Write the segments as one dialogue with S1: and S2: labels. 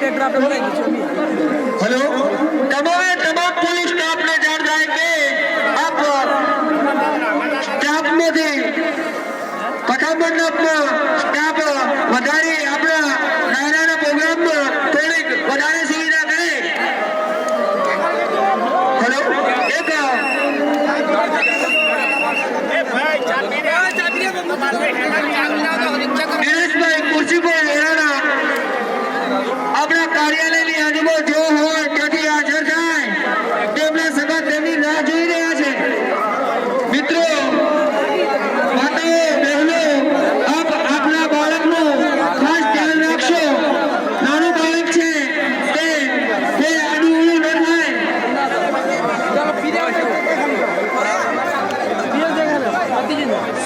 S1: Hello તમામે તમામ police સ્ટાફને જાણ થાય કે આપ સ્ટાફમાંથી પથામંડપનો સ્ટાફ વધારે આપણા નાનાના પ્રોગ્રામમાં થોડીક વધારે સુવિધા કરે. હેલો એક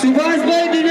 S1: Surprise baby!